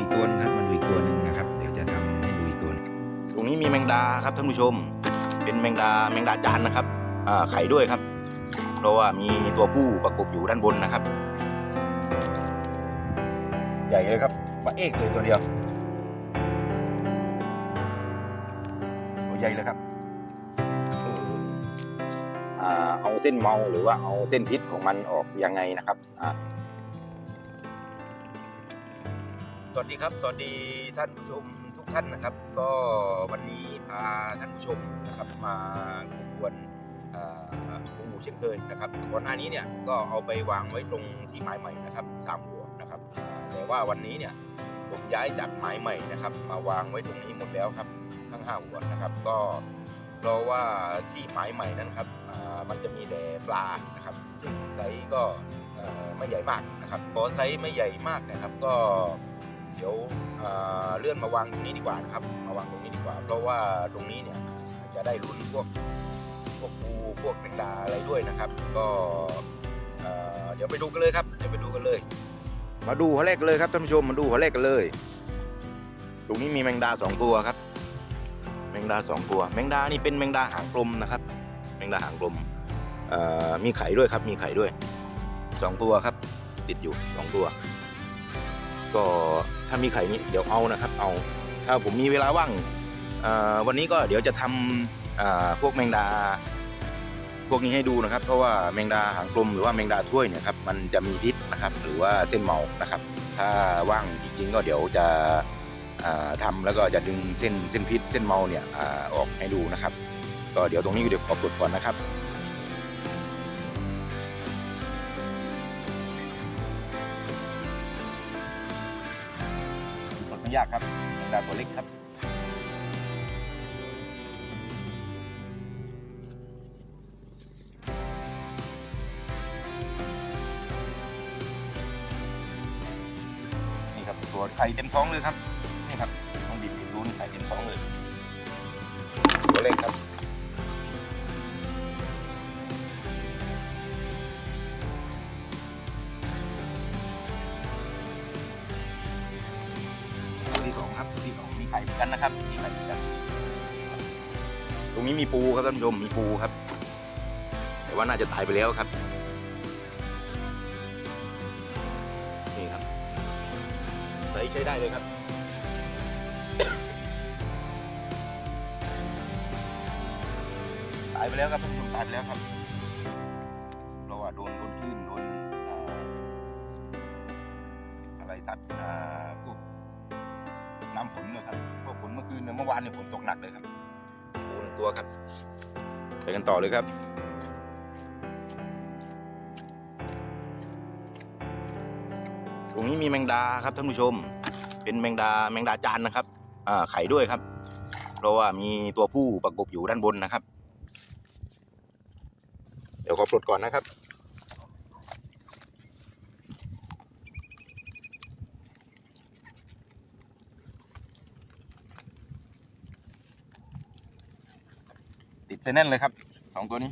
อีกตัวนึงครับมาดูอีกตัวหนึ่งนะครับ เดี๋ยวจะทำให้ดูอีกตัวหนึงตรงนี้มีแมงดาครับท่านผู้ชม เป็นแมงดาแมงดาจานนะครับอ่าไข่ด้วยครับเพราะว่ามีตัวผู้ประกบอยู่ด้านบนนะครับ ใหญ่เลยครับปลาเอกเลยตัวเดียวตัวใหญ่เลยครับเอออ่าเอาเส้นเมาหรือว่าเอาเส้นพิษของมันออกยังไงนะครับ สวัสดีครับ สวัสดีท่านผู้ชมทุกท่านนะครับ ก็วันนี้พาท่านผู้ชมนะครับมาควรอ่าปูเช่นเคยนะครับก่อนหน้านี้เนี่ยก็เอาไปวางไว้ตรงที่หมายใหม่นะครับสามหัวนะครับแต่ว่าวันนี้เนี่ยผมย้ายจากหมายใหม่นะครับ มาวางไว้ตรงนี้หมดแล้วครับ ทั้งห้าหัวนะครับ ก็เพราะว่าที่หมายใหม่นั้นครับมันจะมีแต่ปลานะครับ ซึ่งไซส์ก็ไม่ใหญ่มากนะครับพอไซส์ไม่ใหญ่มากนะครับก็ ดี๋ยวเเลื่อนมาวางตรงนี้ดีกว่านะครับ มาวางตรงนี้ดีกว่า เพราะว่าตรงนี้เนี่ยจะได้ลุ้นพวกพวกปูพวกแมงดาอะไรด้วยนะครับ ก็เเดี๋ยวไปดูกันเลยครับเดี๋ยวไปดูกันเลย มาดูหัวแรกเลยครับท่านผู้ชมมาดูหัวแรกกันเลย ตรงนี้มีแมงดาสองตัวครับ แมงดาสองตัวแมงดานี่เป็นแมงดาหางกลมนะครับ แมงดาหางกลมมีไข่ด้วยครับ มีไข่ด้วยสองตัวครับ ติดอยู่สองตัว ก็ถ้ามีไข่นี้เดี๋ยวเอานะครับ เอาถ้าผมมีเวลาว่างวันนี้ก็เดี๋ยวจะทำพวกแมงดา พวกนี้ให้ดูนะครับ เพราะว่าแมงดาหางกลมหรือว่าแมงดาถ้วยเนี่ยครับมันจะมีพิษนะครับ หรือว่าเส้นเมานะครับ ถ้าว่างจริงๆก็เดี๋ยวจะทำาแล้วก็จะดึงเส้นเส้นพิษเส้นเมาเนี่ยอออกให้ดูนะครับ ก็เดี๋ยวตรงนี้เดี๋ยวขอปลดก่อนนะครับ ยากครับแมงดาตัวเล็กครับ นี่ครับตัวไข่เต็มท้องเลยครับนี่ครับ ตรงนี้มีปูครับท่านผู้ชมมีปูครับ แต่ว่าน่าจะตายไปแล้วครับ นี่ครับใช้ใช้ได้เลยครับตายไปแล้วครับท่านผู้ชมตายไปแล้วครับ เราะว่าโดนโดนคลื่นโดนอะไรสัตว์อ่าพวกน้ำฝนเลยครับ มื่อคืนเนี่ยเมื่อวานเนี่ยฝนตกหนักเลยครับปูหนึ่งตัวครับไปกันต่อเลยครับตรงนี้มีแมงดาครับท่านผู้ชม เป็นแมงดาแมงดาจานนะครับอ่าไข่ด้วยครับ เพราะว่ามีตัวผู้ประกบอยู่ด้านบนนะครับ เดี๋ยวขอปลดก่อนนะครับ ดเส้นแน่นเลยครับสองตัวนี้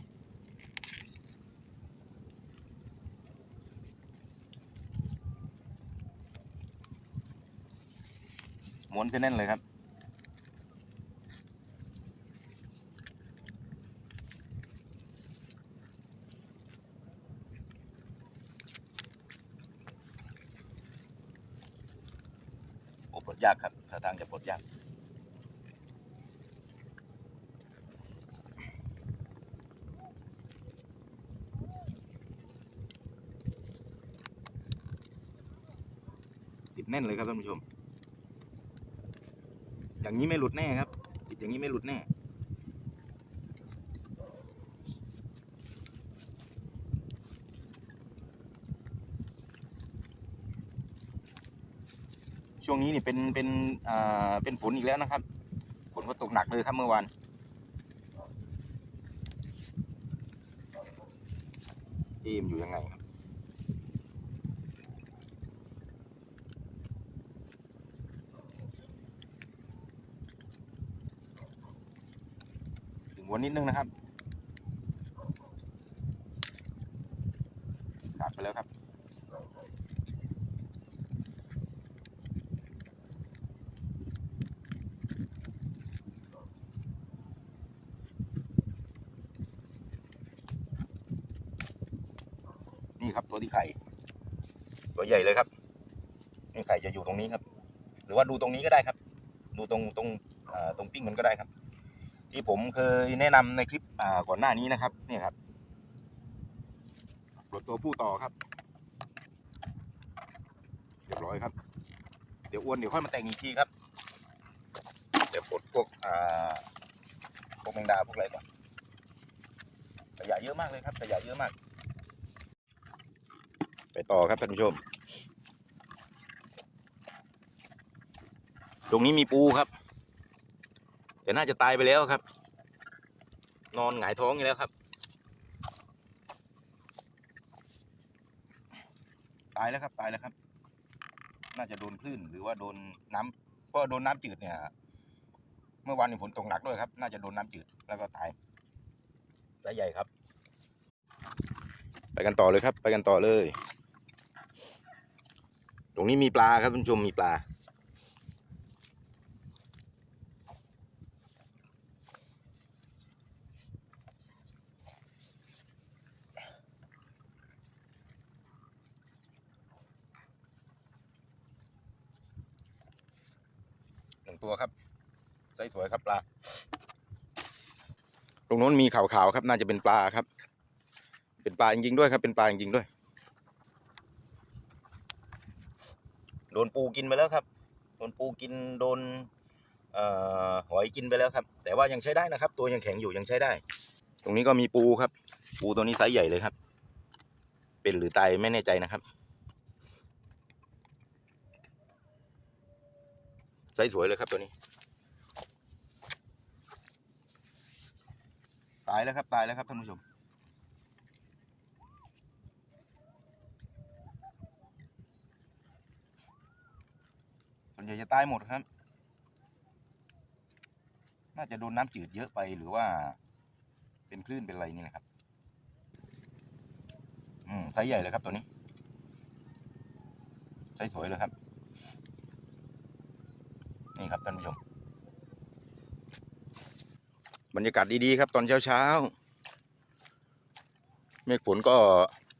ม้วนเส้นแน่นเลยครับ โอ้ปลดยากครับท่าทางจะปลดยาก น่นเลยครับท่านผู้ชม อย่างนี้ไม่หลุดแน่ครับติดอย่างนี้ไม่หลุดแน่ช่วงนี้นี่เป็นเป็นอ่าเป็นฝนอีกแล้วนะครับฝนก็ตกหนักเลยครับเมื่อวานทีมนอยู่ยังไงครับ ว่นิดนึงนะครับขาดไปแล้วครับนี่ครับตัวที่ไข่ ตัวใหญ่เลยครับไข่จะอยู่ตรงนี้ครับ หรือว่าดูตรงนี้ก็ได้ครับ ดูตรงตรงตรงปิ้งมันก็ได้ครับ ที่ผมเคยแนะนำในคลิปก่อนหน้านี้นะครับเนี่ยครับปลดตัวผู้ต่อครับเรียบร้อยครับ เดี๋ยวอ้วนเดี๋ยวค่อยมาแต่งอีกทีครับเดี๋ยวปลดพวกอ่าพวกแมงดาพวกอะไรก่อนขยะเยอะมากเลยครับขยะเยอะมาก ไปต่อครับท่านผู้ชม ตรงนี้มีปูครับ แต่น่าจะตายไปแล้วครับ นอนหงายท้องอยู่แล้วครับ ตายแล้วครับตายแล้วครับ น่าจะโดนคลื่นหรือว่าโดนน้ำเพราะโดนน้ำจืดเนี่ย เมื่อวานมีฝนตกหนักด้วยครับ น่าจะโดนน้ำจืดแล้วก็ตายสายใหญ่ครับ ไปกันต่อเลยครับ ไปกันต่อเลย ตรงนี้มีปลาครับท่านผู้ชมมีปลา หนึ่งตัวครับไซส์สวยครับปลา ต รงโน้นมีขาวๆครับ น่าจะเป็นปลาครับ เป็นปลาจริงๆด้วยครับ เป็นปลาจริงๆด้วย โดนปูกินไปแล้วครับ โดนปูกิน โดนออหอยกินไปแล้วครับ แต่ว่ายังใช้ได้นะครับ ตัวยังแข็งอยู่ยังใช้ได้ ตรงนี้ก็มีปูครับ ปูตัวนี้ไซส์ใหญ่เลยครับ เป็นหรือตายไม่แน่ใจนะครับ ไซส์สวยเลยครับตัวนี้ ตายแล้วครับตายแล้วครับท่านผู้ชม ส่วนใหญ่จะตายหมดครับ น่าจะโดนน้ำจืดเยอะไปหรือว่า เป็นคลื่นเป็นอะไรนี่นะครับ อืมไซส์ใหญ่เลยครับตัวนี้ไซส์สวยเลยครับ นี่ครับท่านผู้ชม บรรยากาศดีๆครับ ตอนเช้าๆเมฆฝนก็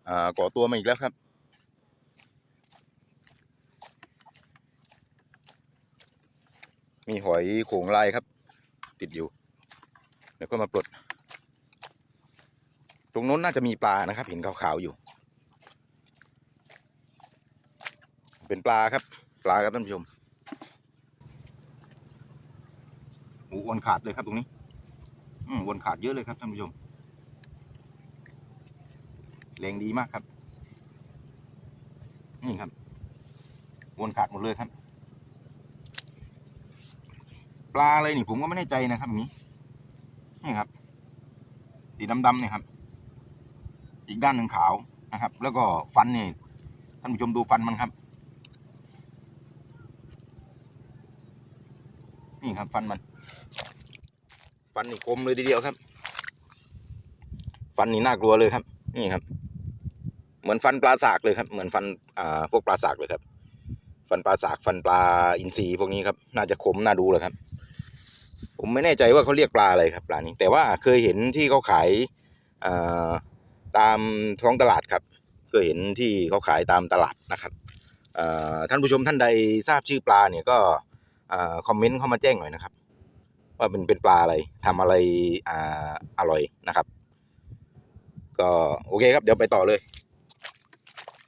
อ่าก่อตัวมาอีกแล้วครับ มีหอยโขงลายครับ ติดอยู่ เดี๋ยวก็มาปลด ตรงโน้นน่าจะมีปลานะครับ เห็นขาวๆอยู่ เป็นปลาครับ ปลาครับท่านผู้ชมโอ้อ้วนขาดเลยครับตรงนี้ วนขาดเยอะเลยครับท่านผู้ชมแรงดีมากครับนี่ครับ วนขาดหมดเลยครับ ปลาอะไรนี่ผมก็ไม่แน่ใจนะครับนี้นี่ครับสีดำๆเนี่ยครับ อีกด้านหนึ่งขาวนะครับ แล้วก็ฟันนี่ท่านผู้ชมดูฟันมันครับ นี่ครับ ฟันมัน ฟันนี่คมเลยทีเดียวครับ ฟันนี่น่ากลัวเลยครับ นี่ครับ เหมือนฟันปลาสากเลยครับ เหมือนฟันอ่าพวกปลาสากเลยครับ ฟันปลาสากฟันปลาอินทรีพวกนี้ครับ น่าจะคมน่าดูเลยครับ ผมไม่แน่ใจว่าเขาเรียกปลาอะไรครับปลานี้ แต่ว่าเคยเห็นที่เขาขายอ่าตามท้องตลาดครับเคยเห็นที่เขาขายตามตลาดนะครับท่านผู้ชมท่านใดทราบชื่อปลาเนี่ยก็คอมเมนต์เข้ามาแจ้งหน่อยนะครับ ว่าเป็นเป็นปลาอะไรทำอะไรอ่าอร่อยนะครับ ก็โอเคครับเดี๋ยวไปต่อเลย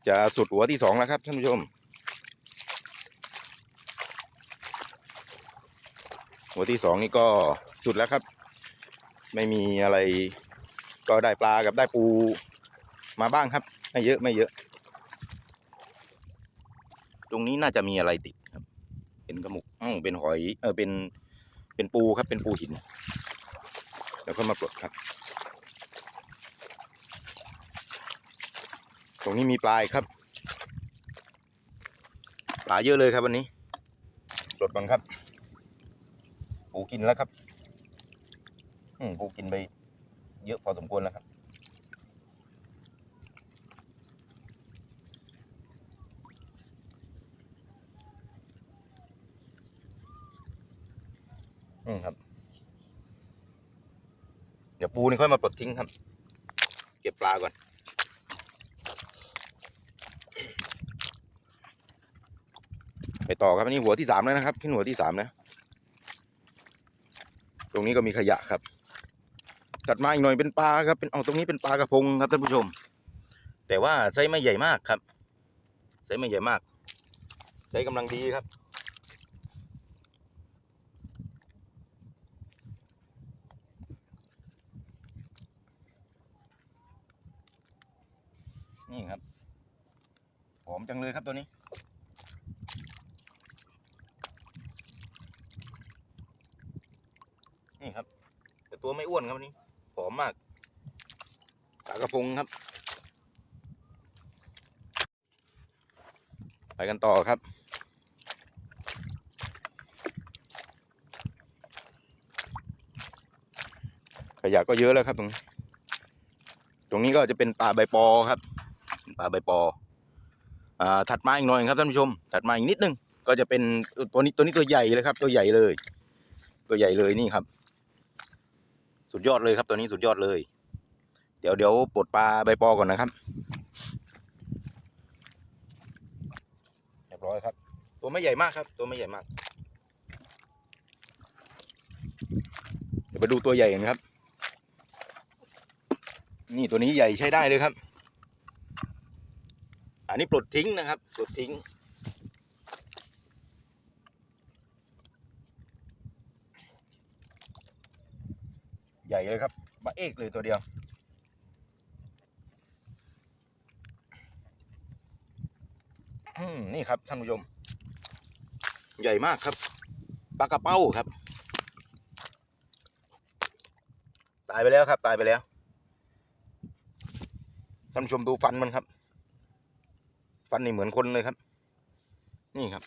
จะสุดหัวที่สองแล้วครับท่านผู้ชม หัวที่สองนี่ก็สุดแล้วครับ ไม่มีอะไรก็ได้ปลากับได้ปูมาบ้างครับ ไม่เยอะไม่เยอะ ตรงนี้น่าจะมีอะไรติดครับ เป็นกระหมุกอืมเป็นหอยเออเป็น เป็นปูครับเป็นปูหินแล้วก็มาปลดครับ ตรงนี้มีปลายครับ ปลาเยอะเลยครับวันนี้ปลดก่อนครับ ปูกินแล้วครับ อืมปูกินไปเยอะพอสมควรแล้วครับ นี่ครับ เดี๋ยวปูนี่ค่อยมาปลดทิ้งครับ เก็บปลาก่อน ไปต่อครับนี่หัวที่สามแล้วนะครับ ขึ้นหัวที่สามนะตรงนี้ก็มีขยะครับตัดมาอีกหน่อยเป็นปลาครับ เป็นเอาตรงนี้เป็นปลากระพงครับท่านผู้ชม แต่ว่าไซส์ไม่ใหญ่มากครับไซส์ไม่ใหญ่มากไซส์กำลังดีครับ จังเลยครับตัวนี้ นี่ครับ แต่ตัวไม่อ้วนครับวันนี้หอมมากปลากระพงครับ ไปกันต่อครับขยะก็เยอะแล้วครับตรงนี้ ตรงนี้ก็จะเป็นป่าใบปอครับป็นป่าใบปอ ถัดมาอีกหน่อยครับท่านผู้ชม ถัดมาอีกนิดนึงก็จะเป็นตัวนี้ตัวนี้ตัวใหญ่เลยครับ ตัวใหญ่เลย ตัวใหญ่เลยนี่ครับ สุดยอดเลยครับตัวนี้สุดยอดเลย เดี๋ยวเดี๋ยวปลดปลาใบปอก่อนนะครับเรียบร้อยครับ ตัวไม่ใหญ่มากครับ ตัวไม่ใหญ่มาก เดี๋ยวไปดูตัวใหญ่กันครับ นี่ตัวนี้ใหญ่ใช้ได้เลยครับ อันนี้ปลดทิ้งนะครับปลดทิ้ง ใหญ่เลยครับบะเอกเลยตัวเดียว นี่ครับท่านผู้ชม ใหญ่มากครับปลากระเป้าครับ ตายไปแล้วครับ ตายไปแล้วท่านผู้ชมดูฟันมันครับ ฟันนี่เหมือนคนเลยครับ นี่ครับ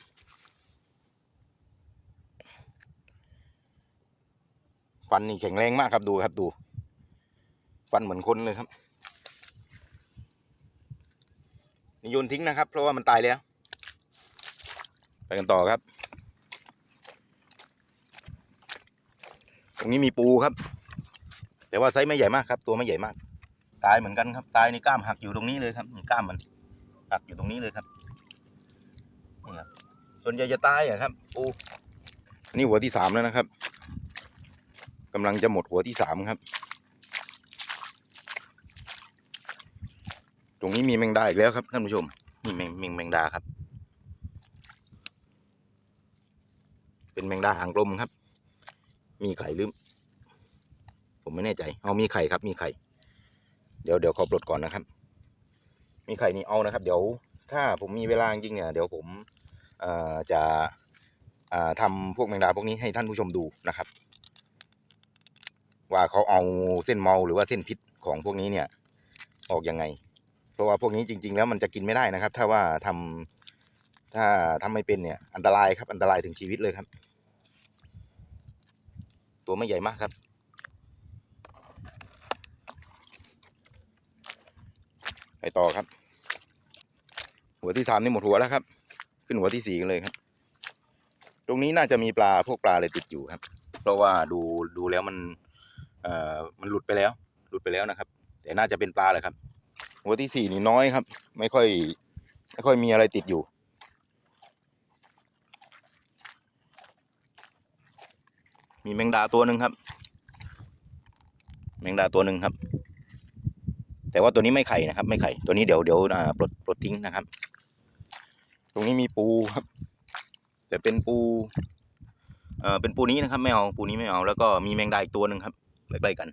ฟันนี่แข็งแรงมากครับดูครับดู ฟันเหมือนคนเลยครับนี่โยนทิ้งนะครับ เพราะว่ามันตายแล้ว ไปกันต่อครับ ตรงนี้มีปูครับ แต่ว่าไซส์ไม่ใหญ่มากครับ ตัวไม่ใหญ่มาก ตายเหมือนกันครับ ตายในกล้ามหักอยู่ตรงนี้เลยครับนี่กล้ามมัน หักอยู่ตรงนี้เลยครับนี่ครับส่วนใหญ่จะตายอะครับปูอันนี่หัวที่สามแล้วนะครับกำลังจะหมดหัวที่สามครับ ตรงนี้มีแมงดาอีกแล้วครับท่านผู้ชมนี่แมงแมงแมงดาครับ เป็นแมงดาหางกลมครับ มีไข่หรือผมไม่แน่ใจ เอามีไข่ครับ มีไข่ เดี๋ยวเดี๋ยวขอปลดก่อนนะครับ มีไข่นี่เอานะครับ เดี๋ยวถ้าผมมีเวลาจริงเนี่ยเดี๋ยวผมจะอ่าทำพวกแมงดาพวกนี้ให้ท่านผู้ชมดูนะครับ ว่าเขาเอาเส้นเมาหรือว่าเส้นพิษของพวกนี้เนี่ยออกยังไง เพราะว่าพวกนี้จริง ๆ แล้วมันจะกินไม่ได้นะครับ ถ้าว่าทำถ้าทำไม่เป็นเนี่ยอันตรายครับอันตรายถึงชีวิตเลยครับ ตัวไม่ใหญ่มากครับ ไปต่อครับ หัวที่สามนี่หมดหัวแล้วครับ ขึ้นหัวที่สี่กันเลยครับ ตรงนี้น่าจะมีปลาพวกปลาอะไรติดอยู่ครับ เพราะว่าดูดูแล้วมันเอ่อมันหลุดไปแล้ว หลุดไปแล้วนะครับ แต่น่าจะเป็นปลาแหละครับ หัวที่สี่นี่น้อยครับ ไม่ค่อย ไม่ค่อยมีอะไรติดอยู่มีแมงดาตัวหนึ่งครับ แมงดาตัวหนึ่งครับ แต่ว่าตัวนี้ไม่ไข่นะครับ ไม่ไข่ตัวนี้เดี๋ยวเดี๋ยวปลดปลดทิ้งนะครับ ตรงนี้มีปูครับ แต่เป็นปูเอ่อเป็นปูนี้นะครับ ไม่เอาปูนี้ไม่เอาแล้วก็มีแมงดาอีกตัวหนึ่งครับใกล้ๆกัน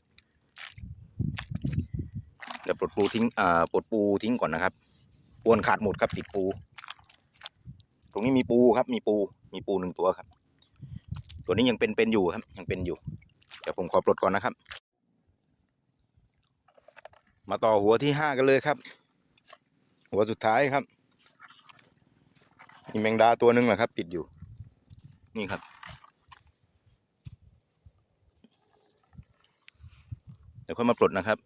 เดี๋ยวปลดปูทิ้งอ่าปลดปูทิ้งก่อนนะครับปวนขาดหมดครับติดปู ตรงนี้มีปูครับ มีปู มีปูหนึ่งตัวครับ ตัวนี้ยังเป็นเป็นอยู่ครับ ยังเป็นอยู่เดี๋ยวผมขอปลดก่อนนะครับ มาต่อหัวที่ห้ากันเลยครับ หัวสุดท้ายครับมีแมงดาตัวหนึ่งนะครับ ติดอยู่ นี่ครับ เดี๋ยวค่อยมาปลดนะครับ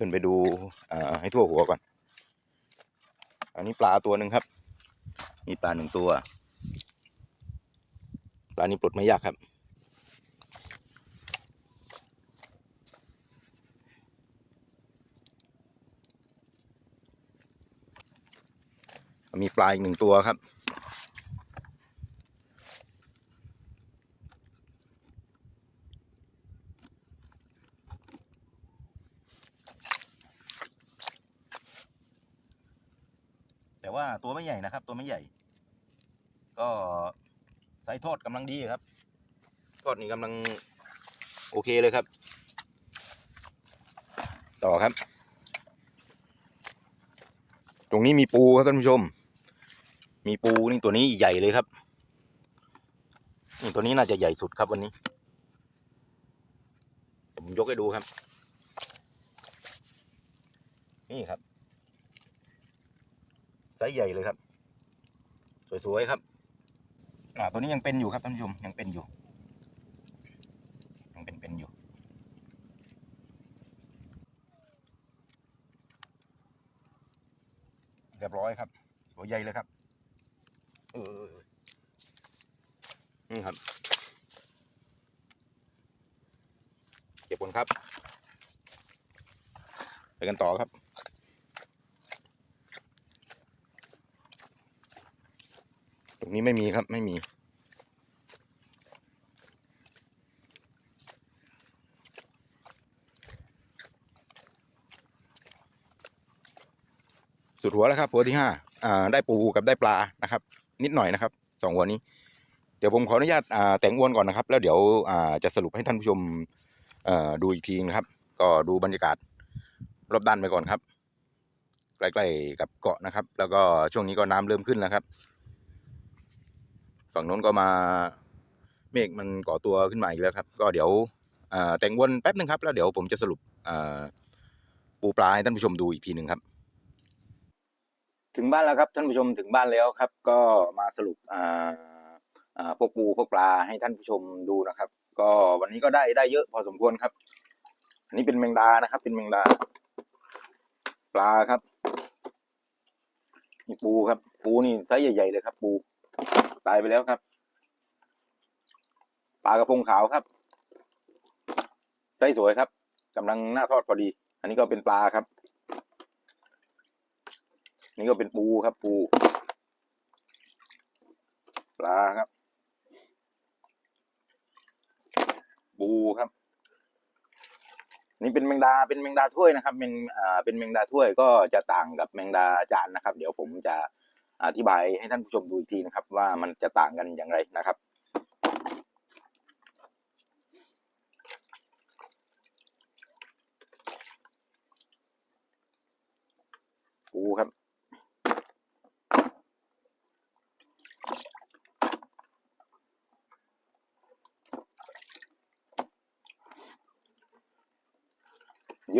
ขึ้นไปดูให้ทั่วหัวก่อน อันนี้ปลาตัวหนึ่งครับ มีปลาหนึ่งตัว ปลานี้ปลดไม่ยากครับ มีปลาอีกหนึ่งตัวครับ แต่ว่าตัวไม่ใหญ่นะครับ ตัวไม่ใหญ่ ก็ไซส์ทอดกำลังดีครับ ทอดนี่กำลังโอเคเลยครับ ต่อครับ ตรงนี้มีปูครับท่านผู้ชม มีปูนี่ตัวนี้ใหญ่เลยครับนี่ตัวนี้น่าจะใหญ่สุดครับวันนี้เดี๋ยวผมยกให้ดูครับ นี่ครับไซส์ใหญ่เลยครับ สวยๆครับอ่าตัวนี้ยังเป็นอยู่ครับท่านผู้ชมยังเป็นอยู่ ยังเป็นเป็นอยู่ เรียบร้อยครับตัวใหญ่เลยครับ นี่ครับ เก็บผลครับ ไปกันต่อครับตรงนี้ไม่มีครับไม่มี สุดหัวแล้วครับหัวที่ห้าอ่าได้ปูกับได้ปลานะครับ นิดหน่อยนะครับสองหัวนี้ เดี๋ยวผมขออนุญาตอ่าแต่งอวนก่อนนะครับ แล้วเดี๋ยวอ่าจะสรุปให้ท่านผู้ชมอ่อดูอีกทีนะครับ ก็ดูบรรยากาศรอบด้านไปก่อนครับ ใกล้ๆกับเกาะนะครับ แล้วก็ช่วงนี้ก็น้ำเริ่มขึ้นแล้วครับ ฝั่งโน้นก็มาเมฆมันก่อตัวขึ้นมาอีกแล้วครับ ก็เดี๋ยวอ่าแต่งวนแป๊บนึงครับ แล้วเดี๋ยวผมจะสรุปอ่าปูปลาให้ท่านผู้ชมดูอีกทีหนึ่งครับ ถึงบ้านแล้วครับท่านผู้ชมถึงบ้านแล้วครับ ก็มาสรุปอ่าอ่าพวกปูพวกปลาให้ท่านผู้ชมดูนะครับ ก็วันนี้ก็ได้ได้เยอะพอสมควรครับ อันนี้เป็นแมงดานะครับ เป็นแมงดา ปลาครับนี่ปูครับ ปูนี่ไซส์ใหญ่ๆเลยครับ ปูตายไปแล้วครับ ปลากระพงขาวครับไซส์สวยครับกำลังหน้าทอดพอดี อันนี้ก็เป็นปลาครับ นี่ก็เป็นปูครับปู ปลาครับ ปูครับ นี่เป็นแมงดาเป็นแมงดาถ้วยนะครับเป็นอ่าเป็นแมงดาถ้วยก็จะต่างกับแมงดาจานนะครับ เดี๋ยวผมจะอธิบายให้ท่านผู้ชมดูอีกทีนะครับ ว่ามันจะต่างกันอย่างไรนะครับ ปูครับ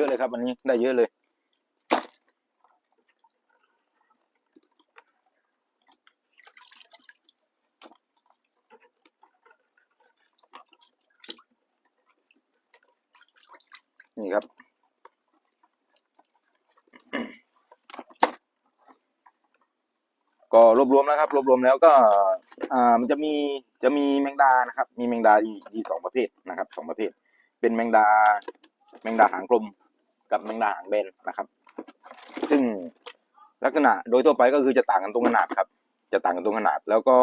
เยอะเลยครับวันนี้ได้เยอะเลยนี่ครับ ก็รวบรวมแล้วครับ รวบรวมแล้วก็อ่ามันจะมีจะมีแมงดานะครับ มีแมงดาอีอีสองประเภทนะครับสองประเภท เป็นแมงดาแมงดาหางกลม กับแมงดาหางแบนนะครับ ซึ่งลักษณะโดยทั่วไปก็คือจะต่างกันตรงขนาดครับ จะต่างกันตรงขนาด แล้วก็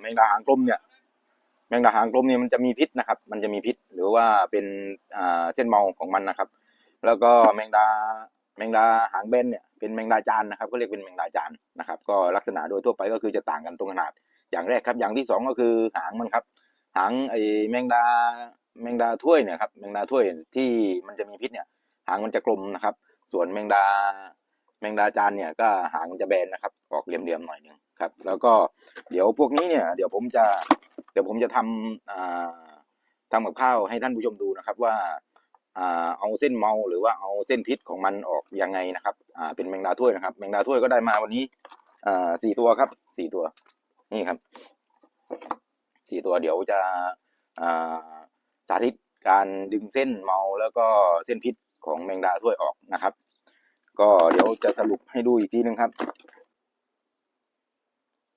แมงดาหางกลมเนี่ย แมงดาหางกลมเนี่ยมันจะมีพิษนะครับ มันจะมีพิษหรือว่าเป็นเส้นเมาของมันนะครับ แล้วก็แมงดาแมงดาหางแบนเนี่ยเป็นแมงดาจานนะครับก็เรียกเป็นแมงดาจานนะครับ ก็ลักษณะโดยทั่วไปก็คือจะต่างกันตรงขนาด อย่างแรกครับ อย่างที่สองก็คือหางมันครับ หางไอแมงดา แมงดาถ้วยเนี่ยครับแมงดาถ้วยที่มันจะมีพิษเนี่ย หางมันจะกลมนะครับ ส่วนแมงดาแมงดาจานเนี่ยก็หางมันจะแบนนะครับ ออกเหลี่ยมๆหน่อยหนึงครับ แล้วก็เดี๋ยวพวกนี้เนี่ย เดี๋ยวผมจะเดี๋ยวผมจะทำอ่าทำกับข้าวให้ท่านผู้ชมดูนะครับว่าอ่าเอาเส้นเมาหรือว่าเอาเส้นพิษของมันออกยังไงนะครับอ่าเป็นแมงดาถ้วยนะครับ แมงดาถ้วยก็ได้มาวันนี้อ่าสี่ตัวครับสี่ตัว นี่ครับสี่ตัวเดี๋ยวจะอ่า สาธิตการดึงเส้นเมาแล้วก็เส้นพิษของแมงดาถ้วยออกนะครับ ก็เดี๋ยวจะสรุปให้ดูอีกทีหนึงครับ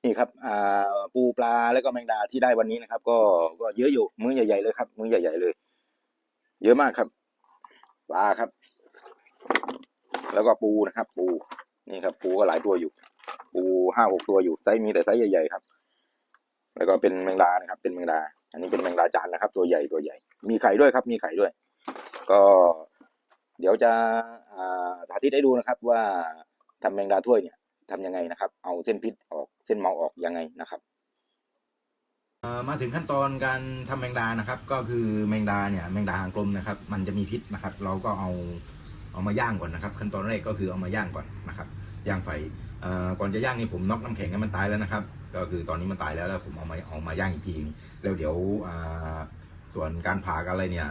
นี่ครับอ่าปูปลาแล้วก็แมงดาที่ได้วันนี้นะครับ ก็ก็เยอะอยู่มื้อใหญ่ๆเลยครับ มื้อใหญ่ ๆเลย เยอะมากครับปลาครับ แล้วก็ปูนะครับ ปูนี่ครับ ปูก็หลายตัวอยู่ ปูห้าหกตัวอยู่ไซส์มีแต่ไซส์ใหญ่ๆครับ แล้วก็เป็นแมงดานะครับ เป็นแมงดา อันนี้เป็นแมงดาจานนะครับ ตัวใหญ่ตัวใหญ่ มีไข่ด้วยครับ มีไข่ด้วย ก็เดี๋ยวจะสาธิตให้ดูนะครับ ว่าทำแมงดาถ้วยเนี่ยทำยังไงนะครับ เอาเส้นพิษออกเส้นเมาออกยังไงนะครับมาถึงขั้นตอนการทำแมงดานะครับ ก็คือแมงดาเนี่ยแมงดาหางกลมนะครับ มันจะมีพิษนะครับ เราก็เอาเอามาย่างก่อนนะครับ ขั้นตอนแรกก็คือเอามาย่างก่อนนะครับย่างไฟก่อนจะย่างนี่ผมน็อกน้ำแข็งให้มันตายแล้วนะครับ ก็คือตอนนี้มันตายแล้วแล้วผมเอามาเอามาย่างอีกทีนึงแล้วเดี๋ยวส่วนการผ่ากันอะไรเนี่ย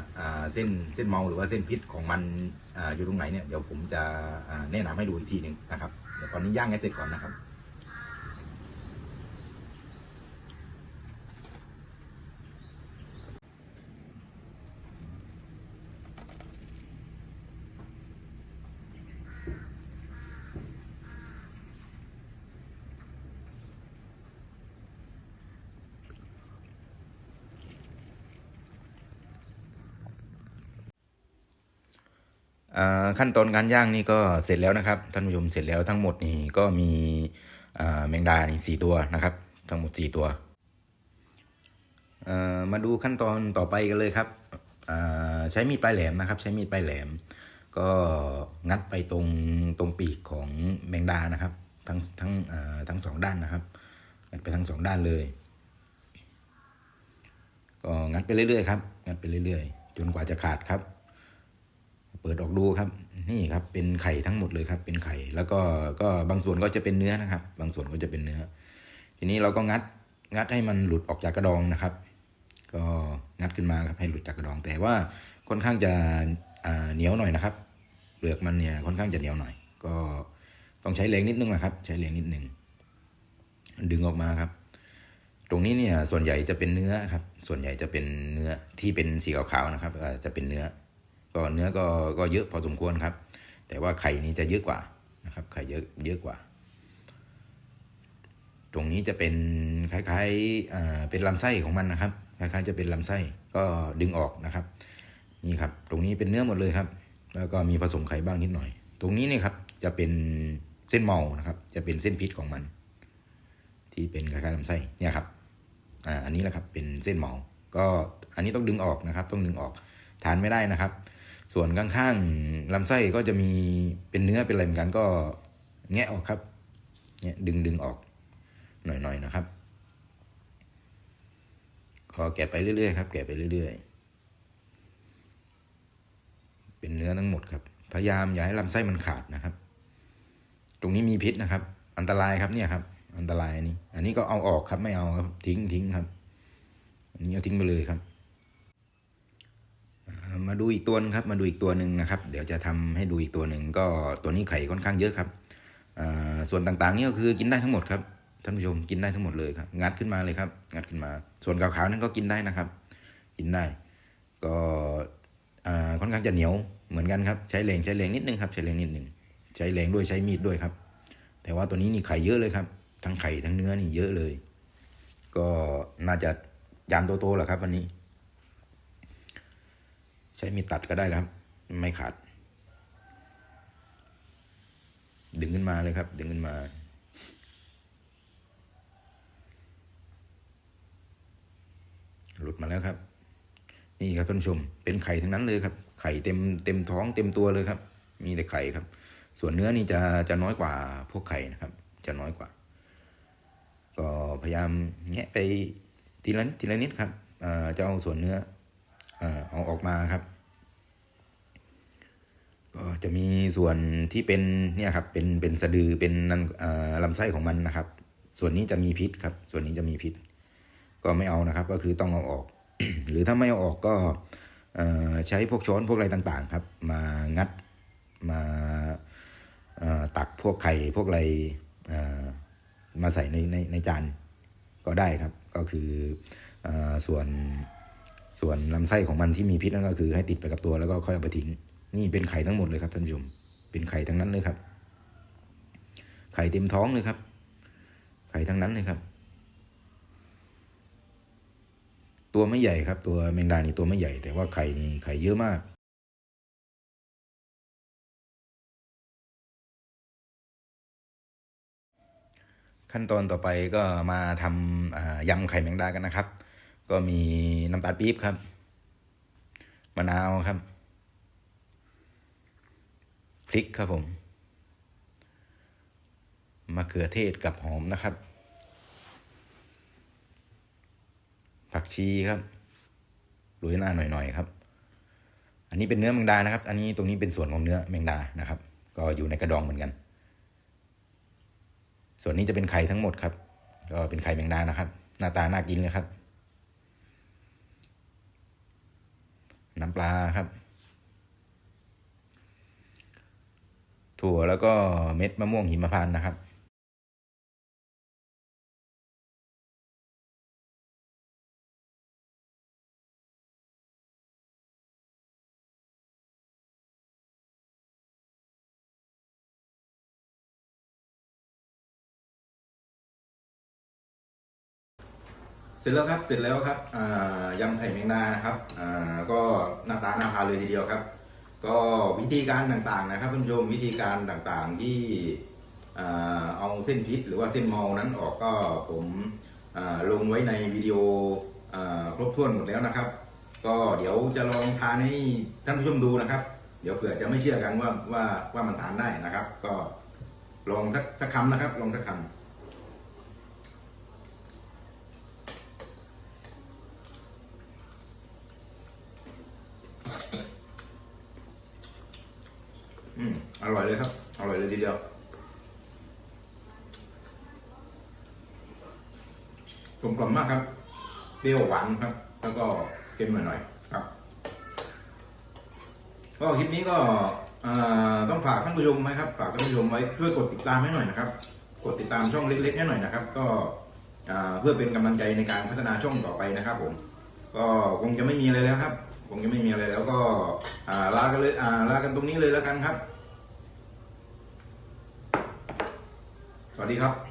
เส้นเส้นเมาหรือว่าเส้นพิษของมันออยู่ตรงไหนเนี่ยเดี๋ยวผมจะแนะนำให้ดูอีกทีหนึ่งนะครับเดี๋ยวตอนนี้ย่างให้เสร็จก่อนนะครับ ขั้นตอนการย่างนี่ก็เสร็จแล้วนะครับท่านผู้ชมเสร็จแล้วทั้งหมดนี่ก็มีแมงดานี่สี่ตัวนะครับ ทั้งหมดสี่ตัวมาดูขั้นตอนต่อไปกันเลยครับใช้มีดปลายแหลมนะครับ ใช้มีดปลายแหลม ก็งัดไปตรงตรงปีกของแมงดานะครับ ทั้งทั้งทั้งสองด้านนะครับงัดไปทั้งสองด้านเลย ก็งัดไปเรื่อยๆครับงัดไปเรื่อยๆ จนกว่าจะขาดครับ เปิดออกดูครับ นี่ครับ เป็นไข่ทั้งหมดเลยครับ เป็นไข่ แล้วก็ก็บางส่วนก็จะเป็นเนื้อนะครับ บางส่วนก็จะเป็นเนื้อ ทีนี้เราก็งัดงัดให้มันหลุดออกจากกระดองนะครับ ก็งัดขึ้นมาครับให้หลุดจากกระดอง แต่ว่าค่อนข้างจะเหนียวหน่อยนะครับเปลือกมันเนี่ยค่อนข้างจะเหนียวหน่อย ก็ต้องใช้แรงนิดนึงนะครับ ใช้แรงนิดนึงดึงออกมาครับ ตรงนี้เนี่ยส่วนใหญ่จะเป็นเนื้อครับ ส่วนใหญ่จะเป็นเนื้อที่เป็นสีขาวๆนะครับจะเป็นเนื้อ ก็เนื้อก็ก็เยอะพอสมควรครับ แต่ว่าไข่นี้จะเยอะกว่านะครับไข่เยอะเยอะกว่า ตรงนี้จะเป็นคล้ายๆอ่าเป็นลำไส้ของมันนะครับคล้ายๆจะเป็นลำไส้ก็ดึงออกนะครับ นี่ครับ ตรงนี้เป็นเนื้อหมดเลยครับ แล้วก็มีผสมไข่บ้างนิดหน่อย ตรงนี้เนี่ยครับจะเป็นเส้นเมานะครับ จะเป็นเส้นพิษของมัน ที่เป็นคล้ายๆลำไส้เนี่ยครับอ่าอันนี้แหละครับเป็นเส้นเมาก็อันนี้ต้องดึงออกนะครับ ต้องดึงออกทานไม่ได้นะครับ ส่วนข้างๆลำไส้ก็จะมีเป็นเนื้อเป็นอะไรเหมือนกันก็แงะออกครับเนี่ยดึงดึงออกหน่อยๆนะครับก็แกะไปเรื่อยๆครับ แกะไปเรื่อยๆ เป็นเนื้อทั้งหมดครับ พยายามอย่าให้ลำไส้มันขาดนะครับ ตรงนี้มีพิษนะครับ อันตรายครับเนี่ยครับ อันตรายอันนี้ อันนี้ก็เอาออกครับ ไม่เอาครับ ทิ้งทิ้งครับ อันนี้เอาทิ้งไปเลยครับ มาดูอีกตัวนึงครับ มาดูอีกตัวหนึ่งนะครับ เดี๋ยวจะทำให้ดูอีกตัวหนึ่งก็ตัวนี้ไข่ค่อนข้างเยอะครับส่วนต่างๆนี่ก็คือกินได้ทั้งหมดครับท่านผู้ชมกินได้ทั้งหมดเลยครับ งัดขึ้นมาเลยครับ งัดขึ้นมา ส่วนขาวๆนั้นก็กินได้นะครับ กินได้ ก็ค่อนข้างจะเหนียวเหมือนกันครับ ใช้แรงใช้แรงนิดนึงครับ ใช้แรงนิดนึงใช้แรงด้วยใช้มีดด้วยครับ แต่ว่าตัวนี้นี่ไข่เยอะเลยครับ ทั้งไข่ทั้งเนื้อนี่เยอะเลย ก็น่าจะยานโตๆแหละครับ วันนี้ ใช้มีดตัดก็ได้ครับ ไม่ขาด ดึงขึ้นมาเลยครับ ดึงขึ้นมา หลุดมาแล้วครับ นี่ครับท่านผู้ชม เป็นไข่ทั้งนั้นเลยครับ ไข่เต็มเต็มท้องเต็มตัวเลยครับ มีแต่ไข่ครับ ส่วนเนื้อนี่จะจะน้อยกว่าพวกไข่นะครับ จะน้อยกว่า ก็พยายามแงะไปทีละนิดทีละนิดครับจะเอาส่วนเนื้อ เอาออกมาครับ ก็จะมีส่วนที่เป็นเนี่ยครับ เป็นเป็นสะดือเป็นนั่นลำไส้ของมันนะครับ ส่วนนี้จะมีพิษครับ ส่วนนี้จะมีพิษ ก็ไม่เอานะครับ ก็คือต้องเอาออก หรือถ้าไม่เอาออกก็ใช้พวกช้อนพวกอะไรต่างๆ ครับ มางัดมาตักพวกไข่พวกอะไรมาใส่ในในในจานก็ได้ครับ ก็คืออส่วน ส่วนลำไส้ของมันที่มีพิษนั่นก็คือให้ติดไปกับตัวแล้วก็ค่อยเอาไปทิ้ง นี่เป็นไข่ทั้งหมดเลยครับท่านผู้ชม เป็นไข่ทั้งนั้นเลยครับ ไข่เต็มท้องเลยครับ ไข่ทั้งนั้นเลยครับ ตัวไม่ใหญ่ครับ ตัวแมงดานี่ตัวไม่ใหญ่ แต่ว่าไข่นี่ไข่เยอะมากขั้นตอนต่อไปก็มาทำยำไข่แมงดากันนะครับ ก็มีน้ำตาลปี๊บครับ มะนาวครับ พริกครับผม มะเขือเทศกับหอมนะครับ ผักชีครับโรยหน้าหน่อยๆครับ อันนี้เป็นเนื้อแมงดานะครับ อันนี้ตรงนี้เป็นส่วนของเนื้อแมงดานะครับ ก็อยู่ในกระดองเหมือนกัน ส่วนนี้จะเป็นไข่ทั้งหมดครับ ก็เป็นไข่แมงดานะครับ หน้าตาน่ากินเลยครับ น้ำปลาครับ ถั่วแล้วก็เม็ดมะม่วงหิมพานต์นะครับ เสร็จแล้วครับ เสร็จแล้วครับยำไข่แมงดานะครับก็หน้าตาหน่าทานเลยทีเดียวครับ ก็วิธีการต่างๆนะครับคุณผู้ชมวิธีการต่างๆที่เอาเส้นพิษหรือว่าเส้นเมานั้นออกก็ผมลงไว้ในวิดีโออครบถ้วนหมดแล้วนะครับ ก็เดี๋ยวจะลองทานให้ท่านผู้ชมดูนะครับ เดี๋ยวเผื่อจะไม่เชื่อกันว่าว่าว่ามันทานได้นะครับ ก็ลองสักสักคำนะครับ ลองสักคำ อร่อยเลยครับ อร่อยเลยทีเดียว กลมกล่อมมากครับ เปรี้ยวหวานครับ แล้วก็เค็มหน่อยๆครับ ก็คลิปนี้ก็ต้องฝากท่านผู้ชมไหมครับ ฝากท่านผู้ชมไว้ช่วยกดติดตามให้หน่อยนะครับ กดติดตามช่องเล็กๆให้หน่อยนะครับ ก็เพื่อเป็นกำลังใจในการพัฒนาช่องต่อไปนะครับ ผม ก็คงจะไม่มีอะไรแล้วครับ คงจะไม่มีอะไรแล้วก็ลากันเลยลากันตรงนี้เลยแล้วกันครับ สวัสดีครับ